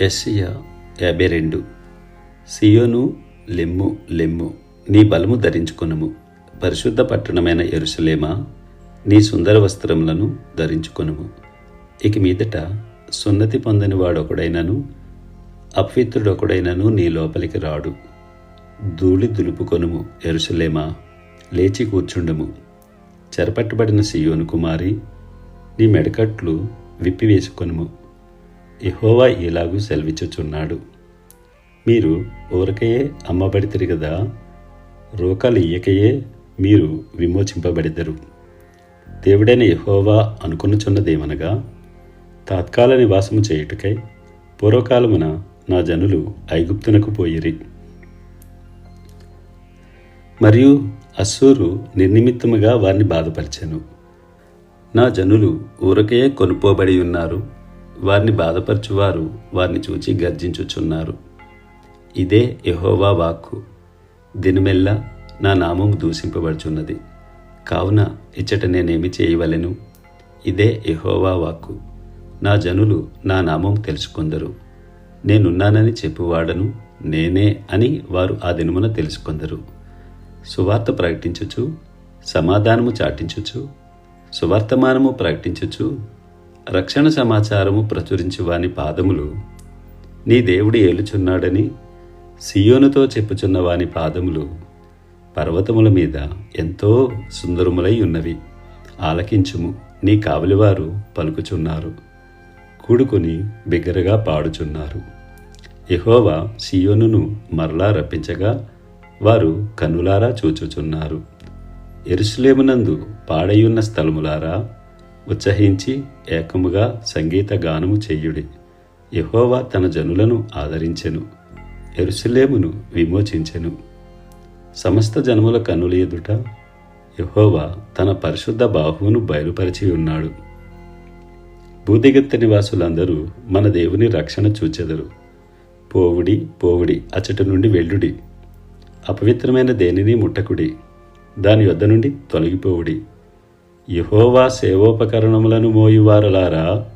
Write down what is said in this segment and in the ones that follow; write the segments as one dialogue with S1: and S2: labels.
S1: ఎస్సియా? యాభై రెండు. సియోను లెమ్ము లెమ్ము నీ బలము ధరించుకొనుము. పరిశుద్ధ పట్టణమైన ఎరుసలేమా నీ సుందర వస్త్రములను ధరించుకొనుము. ఇక మీదట సున్నతి పొందని వాడొకడైనను అపవిత్రుడొకడైనను నీ లోపలికి రాడు. ధూళి దులుపుకొనుము ఎరుసలేమా లేచి కూర్చుండము. చెరపట్టబడిన సియోను కుమారి నీ మెడకట్లు విప్పివేసుకొనుము. యెహోవా ఇలాగూ సెలవిచ్చుచున్నాడు. మీరు ఊరకయే అమ్మబడితిరి కదా రోకాలు ఇయ్యకయే మీరు విమోచింపబడిద్దరు దేవుడైన యెహోవా అనుకొనుచున్నదేమనగా తాత్కాల నివాసము చేయుటకై పూర్వకాలమున నా జనులు ఐగుప్తునకు పోయిరి. మరియు అస్సూరు నిర్నిమిత్తముగా వారిని బాధపరిచెను. నా జనులు ఊరకే కొనుపోబడి ఉన్నారు వారిని బాధపరచువారు వారిని చూచి గర్జించుచున్నారు. ఇదే యహోవా వాక్కు. దినమెల్లా నా నామము దూషింపబడుచున్నది. కావున ఇచ్చట నేనేమి చేయవలెను? ఇదే యహోవా వాక్కు. నా జనులు నా నామం తెలుసుకొందరు. నేనున్నానని చెప్పువాడను నేనే అని వారు ఆ దినమున తెలుసుకొందరు. సువార్త ప్రకటించుచు సమాధానము చాటించుచు సువర్తమానము ప్రకటించుచు రక్షణ సమాచారము ప్రచురించు వాని పాదములు నీ దేవుడు ఏలుచున్నాడని సియోనుతో చెప్పుచున్న వాని పాదములు పర్వతముల మీద ఎంతో సుందరములై ఉన్నవి. ఆలకించుము. నీ కావలివారు పలుకుచున్నారు. కూడుకుని బిగ్గరగా పాడుచున్నారు. ఎహోవా సియోనును మరలా రప్పించగా వారు కన్నులారా చూచుచున్నారు. ఎరుసలేమునందు పాడయున్న స్థలములారా ఉత్సహించి ఏకముగా సంగీత గానము చెయ్యుడి యహోవా తన జనులను ఆదరించెను ఎరుసలేమును విమోచించెను. సమస్త జనముల కన్నుల ఎదుట యహోవా తన పరిశుద్ధ బాహువును బయలుపరిచి ఉన్నాడు. భూదిగంత నివాసులందరూ మన దేవుని రక్షణ చూచెదరు. పోవుడి పోవుడి అచ్చటి నుండి వెళ్ళుడి. అపవిత్రమైన దేనిని ముట్టకుడి. దాని యొద్ద నుండి తొలగిపోవుడి. యహోవా సేవోపకరణములను మోయువారలారా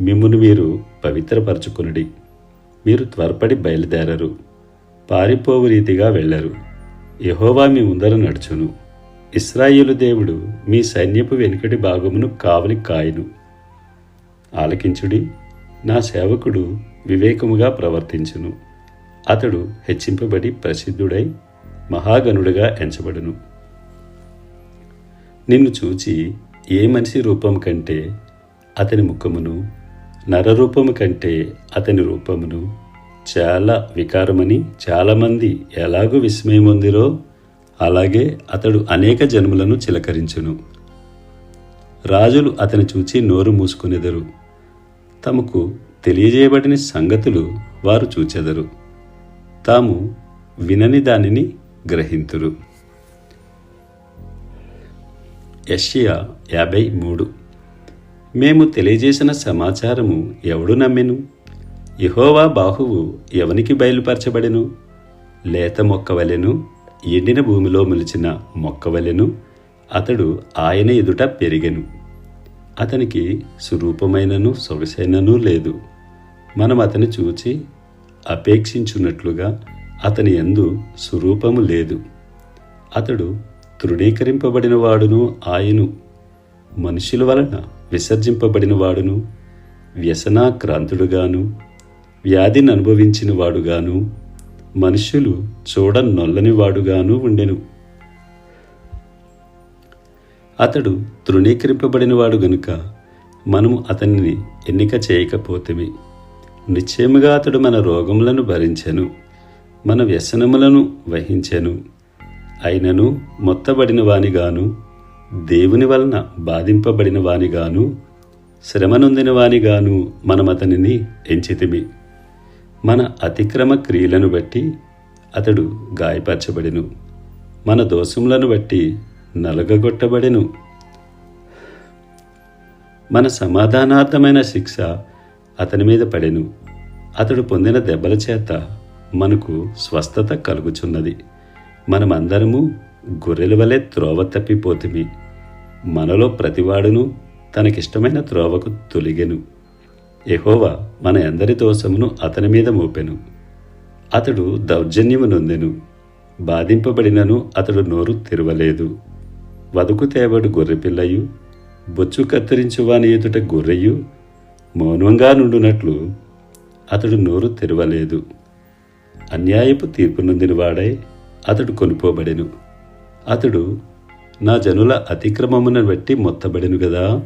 S1: మిమ్మును మీరు పవిత్రపరచుకునుడి. మీరు త్వరపడి బయలుదేరరు పారిపోవు రీతిగా వెళ్ళరు. యహోవా మీ ముందర నడుచును. ఇస్రాయేలు దేవుడు మీ సైన్యపు వెనుకటి భాగమును కావలి కాయను. ఆలకించుడి నా సేవకుడు వివేకముగా ప్రవర్తించును. అతడు హెచ్చింపబడి ప్రసిద్ధుడై మహాగణుడుగా ఎంచబడును. నిన్ను చూచి ఏ మనిషి రూపం కంటే అతని ముఖమును నరరూపము కంటే అతని రూపమును చాలా వికారమని చాలామంది ఎలాగూ విస్మయముందిరో అలాగే అతడు అనేక జన్ములను చిలకరించును. రాజులు అతని చూచి నోరు మూసుకునేదరు. తమకు తెలియజేయబడిన సంగతులు వారు చూచెదరు. తాము వినని దానిని గ్రహింతురు. యష్యా యాభై మూడు. మేము తెలియజేసిన సమాచారము ఎవడు నమ్మెను? యహోవా బాహువు ఎవనికి బయలుపరచబడెను? లేత మొక్కవలెను ఎండిన భూమిలో మొలిచిన మొక్కవలెను అతడు ఆయన ఎదుట పెరిగెను. అతనికి సురూపమైనను సొగసైనను లేదు. మనం అతని చూచి అపేక్షించున్నట్లుగా అతని ఎందు సురూపము లేదు. అతడు తృణీకరింపబడిన వాడును ఆయను. మనుషుల వలన విసర్జింపబడిన వాడును వ్యసనాక్రాంతుడుగాను వ్యాధిని అనుభవించిన వాడుగాను మనుషులు చూడ నొల్లని వాడుగాను ఉండెను. అతడు తృణీకరింపబడినవాడు గనుక మనము అతనిని ఎన్నిక చేయకపోతేమి? నిశ్చయముగా అతడు మన రోగములను భరించెను మన వ్యసనములను వహించెను. అయినను మొత్తబడిన వానిగాను దేవుని వలన బాధింపబడిన వానిగాను శ్రమనొందిన వానిగాను మనం అతనిని ఎంచితిమి. మన అతిక్రమ క్రియలను బట్టి అతడు గాయపరచబడెను. మన దోషములను బట్టి నలగగొట్టబడెను. మన సమాధానార్థమైన శిక్ష అతని మీద పడెను. అతడు పొందిన దెబ్బల చేత మనకు స్వస్థత కలుగుచున్నది. మనమందరము గొర్రెల వలె త్రోవ తప్పిపోతిమి. మనలో ప్రతివాడును తనకిష్టమైన త్రోవకు తొలిగెను. ఎహోవా మన అందరి దోషమును అతని మీద మోపెను. అతడు దౌర్జన్యము నొందెను. బాధింపబడినను అతడు నోరు తెరవలేదు. వదుకు తేవడు గొర్రెపిల్లయు బొచ్చు కత్తిరించువాని ఎదుట గొర్రెయు మౌనంగా నుండునట్లు అతడు నోరు తెరవలేదు. అన్యాయపు తీర్పు నొందినవాడై అతడు కొనుపోబడెను. అతడు నా జనుల అతిక్రమమును బట్టి మొత్తబడెను గదా?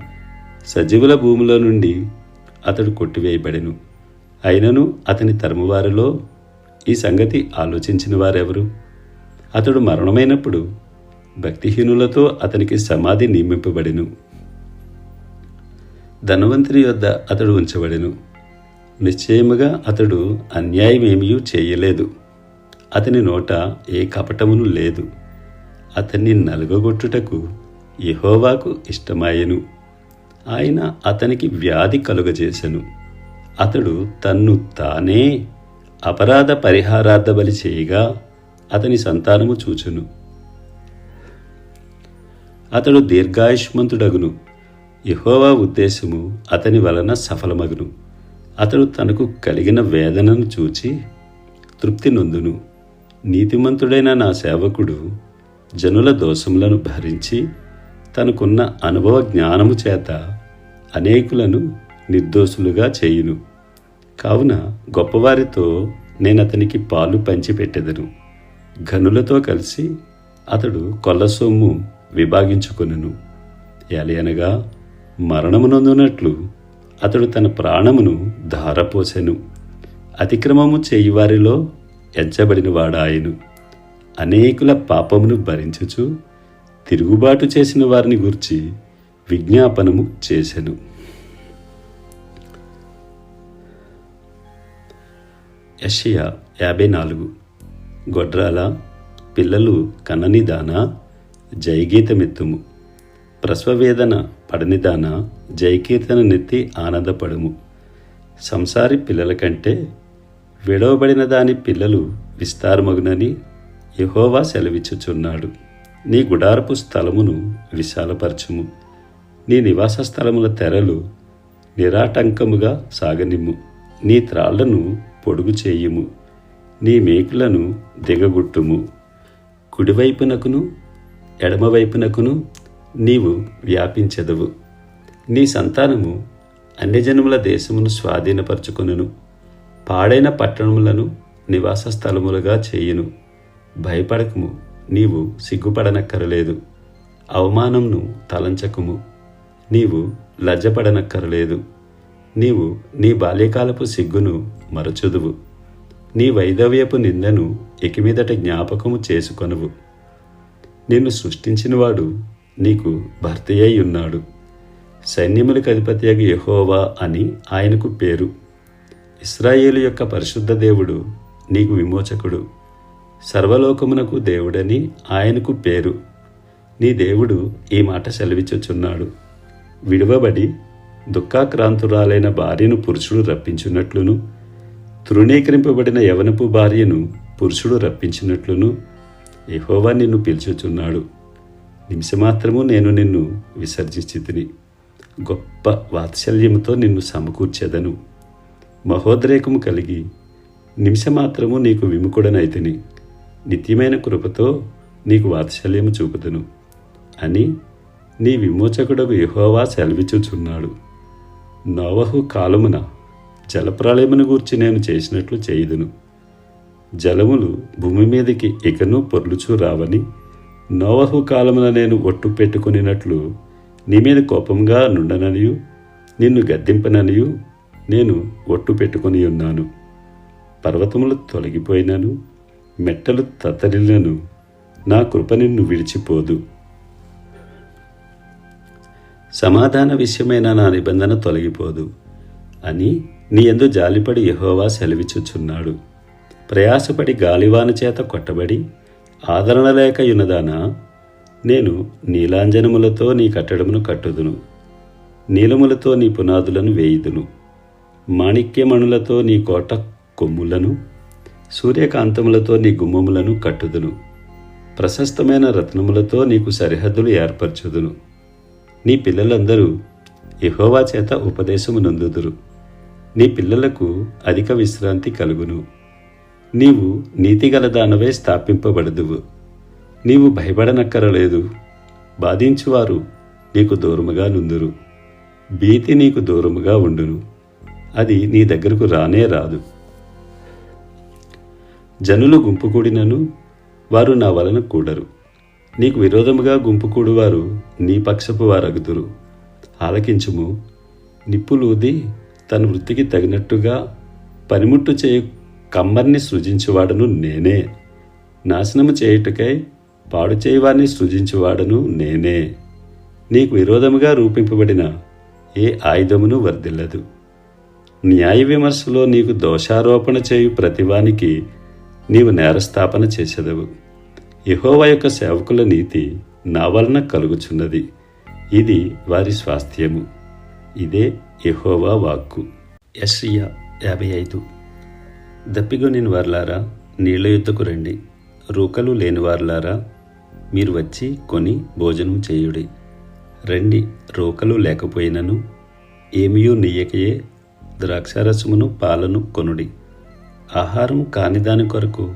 S1: సజీవుల భూమిలో నుండి అతడు కొట్టివేయబడెను. అయినను అతని తరమువారిలో ఈ సంగతి ఆలోచించిన వారెవరు? అతడు మరణమైనప్పుడు భక్తిహీనులతో అతనికి సమాధి నియమింపబడెను. ధనవంతుని యొద్ద అతడు ఉంచబడెను. నిశ్చయముగా అతడు అన్యాయమేమీ చేయలేదు. అతని నోట ఏ కపటమును లేదు. అతన్ని నలుగగొట్టుటకు ఇహోవాకు ఇష్టమాయెను. ఆయన అతనికి వ్యాధి కలుగజేసెను. అతడు తన్ను తానే అపరాధ పరిహారార్థ బలి చేయగా అతని సంతానము చూచును. అతడు దీర్ఘాయుష్మంతుడగును. ఇహోవా ఉద్దేశము అతని వలన సఫలమగును. అతడు తనకు కలిగిన వేదనను చూచి తృప్తి నొందును. నీతిమంతుడైన నా సేవకుడు జనుల దోషములను భరించి తనకున్న అనుభవ జ్ఞానము చేత అనేకులను నిర్దోషులుగా చేయును. కావున గొప్పవారితో నేను అతనికి పాలు పంచిపెట్టెదను. ఘనులతో కలిసి అతడు కొల్ల సొమ్ము విభాగించుకొనును. ఎలయనగా మరణమునందునట్లు అతడు తన ప్రాణమును ధారపోసెను. అతిక్రమము చేయువారిలో ఎంచబడిన వాడాయను. అనేకుల పాపమును భరించుచు తిరుగుబాటు చేసిన వారిని గూర్చి విజ్ఞాపనము చేశను యషియా యాభై నాలుగు. గొడ్రాల పిల్లలు కన్ననిదానా జయగీతమెత్తుము. ప్రసవవేదన పడనిదాన జయకీర్తన నెత్తి ఆనందపడుము. సంసారి పిల్లల కంటే విడవబడిన దాని పిల్లలు విస్తారమగునని యహోవా సెలవిచ్చుచున్నాడు. నీ గుడారపు స్థలమును విశాలపరచుము. నీ నివాస స్థలముల తెరలు నిరాటంకముగా సాగనిమ్ము. నీ త్రాళ్ళను పొడుగు చేయుము. నీ మేకులను దిగగొట్టుము. కుడివైపునకును ఎడమవైపునకును నీవు వ్యాపించెదవు. నీ సంతానము అన్యజనముల దేశమును స్వాధీనపరచుకొనును. పాడైన పట్టణములను నివాస స్థలములుగా చేయును. భయపడకము నీవు సిగ్గుపడనక్కరలేదు. అవమానంను తలంచకము నీవు లజ్జపడనక్కరలేదు. నీవు నీ బాల్యకాలపు సిగ్గును మరచుదువు. నీ వైధవ్యపు నిందను ఎకిమీదట జ్ఞాపకము చేసుకొనువు. నిన్ను సృష్టించినవాడు నీకు భర్తయ్యున్నాడు అయి ఉన్నాడు. సైన్యములకు అధిపతియగు యహోవా అని ఆయనకు పేరు. ఇస్రాయేలు యొక్క పరిశుద్ధ దేవుడు నీకు విమోచకుడు. సర్వలోకమునకు దేవుడని ఆయనకు పేరు. నీ దేవుడు ఈ మాట సెలవిచ్చుచున్నాడు. విడువబడి దుఃఖాక్రాంతురాలైన భార్యను పురుషుడు రప్పించున్నట్లును తృణీకరింపబడిన యవనపు భార్యను పురుషుడు రప్పించినట్లును యహోవా నిన్ను పిలుచుచున్నాడు. నిమిషమాత్రము నేను నిన్ను విసర్జించితిని. గొప్ప వాత్సల్యముతో నిన్ను సమకూర్చెదను. మహోద్రేకము కలిగి నిమిషమాత్రము నీకు విముకుడనైతిని. నిత్యమైన కృపతో నీకు వాత్సల్యము చూపుతును అని నీ విమోచకుడకు యహోవా సెలవిచ్చుచున్నాడు. నోవహు కాలమున జలప్రళయమును గూర్చి నేను చేసినట్లు చేయుదును. జలములు భూమి మీదకి ఇకను పొర్లుచూ రావని నోవహు కాలమున నేను ఒట్టు పెట్టుకునినట్లు నీ మీద కోపంగా నుండననియు నిన్ను గద్దింపననియు నేను ఒట్టు పెట్టుకుని ఉన్నాను. పర్వతములు తొలగిపోయినను మెట్టలు తత్తరిలను నా కృప నిన్ను విడిచిపోదు. సమాధాన విషయమైన నా నిబంధన తొలగిపోదు అని నీ ఎందు జాలిపడి యహోవా సెలవిచ్చుచున్నాడు. ప్రయాసపడి గాలివాన చేత కొట్టబడి ఆదరణ లేక యునదానా నేను నీలాంజనములతో నీ కట్టడమును కట్టుదును. నీలములతో నీ పునాదులను వేయుదును. మాణిక్యమణులతో నీ కోట కొమ్ములను సూర్యకాంతములతో నీ గుమ్మములను కట్టుదును. ప్రశస్తమైన రత్నములతో నీకు సరిహద్దులు ఏర్పరచుదును. నీ పిల్లలందరూ ఎహోవా చేత ఉపదేశము నందుదురు. నీ పిల్లలకు అధిక విశ్రాంతి కలుగును. నీవు నీతిగల దానవే స్థాపింపబడదువు. నీవు భయపడనక్కరలేదు. బాధించువారు నీకు దూరముగా నుందురు. భీతి నీకు దూరముగా ఉండును. అది నీ దగ్గరకు రానే రాదు. జనులు గుంపు కూడినను వారు నా వలన కూడరు. నీకు విరోధముగా గుంపు కూడువారు నీ పక్షపు వారగుదురు. ఆలకించుము. నిప్పులూది తన వృత్తికి తగినట్టుగా పనిముట్టు చేయు కమ్మర్ని సృజించువాడను నేనే. నాశనము చేయుటకై పాడు చేయవారిని సృజించువాడను నేనే. నీకు విరోధముగా రూపింపబడిన ఏ ఆయుధమును వర్ధిల్లదు. న్యాయ విమర్శలో నీకు దోషారోపణ చేయు ప్రతివానికి నీవు నేరస్థాపన చేసేదవు. యెహోవా యొక్క సేవకుల నీతి నా వలన కలుగుచున్నది. ఇది వారి స్వాస్థ్యము. ఇదే ఇహోవా వాక్కు. యశ్య యాభై ఐదు. దప్పిగొనిన వార్లారా నీళ్ళ యుద్ధకు రండి. రూకలు లేని వార్లారా మీరు వచ్చి కొని భోజనం చేయుడి. రండి రూకలు లేకపోయినను ఏమియూ నీయకయే ద్రాక్షారసమును పాలను కొనుడి. ఆహారం కాని దాని కొరకు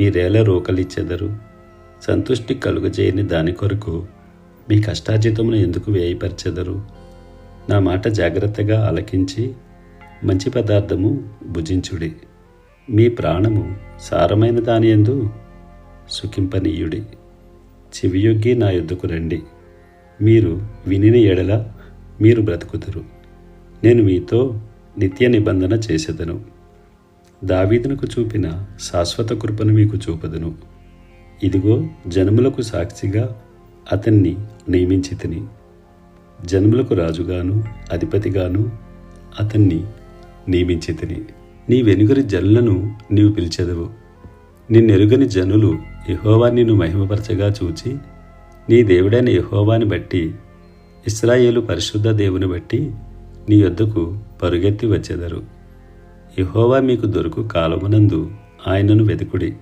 S1: మీరేలా రోకలిచ్చెదరు. సంతుష్టి కలుగజేయని దాని కొరకు మీ కష్టార్జితమును ఎందుకు వ్యయపరచెదరు? నా మాట జాగ్రత్తగా ఆలకించి మంచి పదార్థము భుజించుడి. మీ ప్రాణము సారమైన దాని ఎందు సుఖింపనీయుడి. చెవియొగ్గి నా యొద్దకు రండి. మీరు వినిన ఎడల మీరు బ్రతుకుదురు. నేను మీతో నిత్య నిబంధన చేసేదను. దావీదునకు చూపిన శాశ్వత కృపను మీకు చూపదును. ఇదిగో జనములకు సాక్షిగా అతన్ని నియమించి తిని జనములకు రాజుగాను అధిపతిగాను అతన్ని నియమించి తిని నీ వెనుగరి జనులను నీవు పిలిచెదవు. నిన్నెరుగని జనులు యెహోవా నిన్ను మహిమపరచగా చూచి నీ దేవుడైన యహోవాని బట్టి ఇస్రాయేలు పరిశుద్ధ దేవుని బట్టి నీ యొద్దకు పరుగెత్తి వచ్చెదరు. యహోవా మీకు దొరుకు కాలమునందు ఆయనను వెతుకుడి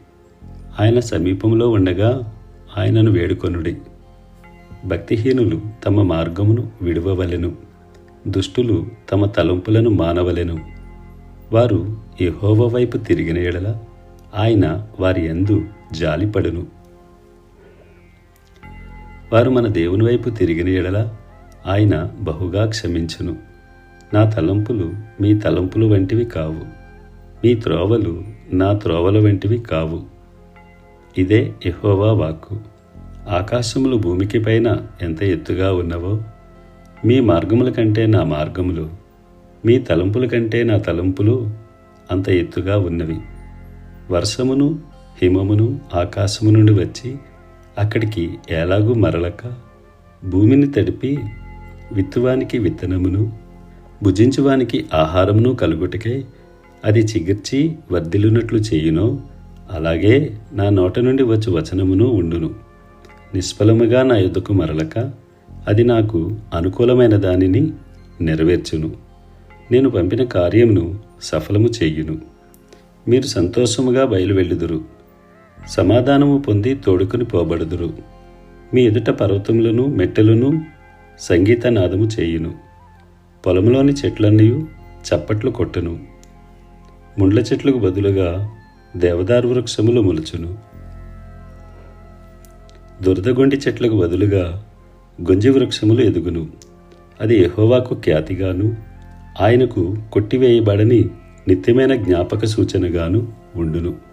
S1: ఆయన సమీపంలో ఉండగా ఆయనను వేడుకొనుడి. భక్తిహీనులు తమ మార్గమును విడువవలెను. దుష్టులు తమ తలంపులను మానవలెను. వారు యహోవ వైపు తిరిగిన ఎడల ఆయన వారి యందు జాలిపడును. వారు మన దేవుని వైపు తిరిగిన ఎడల ఆయన బహుగా క్షమించును. నా తలంపులు మీ తలంపులు వంటివి కావు. మీ త్రోవలు నా త్రోవల వంటివి కావు. ఇదే ఎహోవా వాక్కు. ఆకాశములు భూమికి పైన ఎంత ఎత్తుగా ఉన్నవో మీ మార్గముల కంటే నా మార్గములు మీ తలంపుల కంటే నా తలంపులు అంత ఎత్తుగా ఉన్నవి. వర్షమును హిమమును ఆకాశము నుండి వచ్చి అక్కడికి ఎలాగూ మరలక భూమిని తడిపి విత్తువానికి విత్తనమును భుజించువానికి ఆహారమును కలుగుటకై అది చిగిర్చి వర్ధిల్లునట్లు చేయునో అలాగే నా నోట నుండి వచ్చు వచనమును ఉండును. నిష్ఫలముగా నా యుద్ధకు మరలక అది నాకు అనుకూలమైన దానిని నెరవేర్చును. నేను పంపిన కార్యమును సఫలము చేయును. మీరు సంతోషముగా బయలువెళ్ళుదురు. సమాధానము పొంది తోడుకుని పోబడుదురు. మీ ఎదుట పర్వతములను మెట్టెలను సంగీత నాదము చేయును. పొలంలోని చెట్లన్నీ చప్పట్లు కొట్టును. ముండ్ల చెట్లకు బదులుగా దేవదారు వృక్షములు మొలుచును. దురదగొండి చెట్లకు బదులుగా గొంజి వృక్షములు ఎదుగును. అది ఎహోవాకు ఖ్యాతిగాను ఆయనకు కొట్టివేయబడని నిత్యమైన జ్ఞాపక సూచనగాను ఉండును.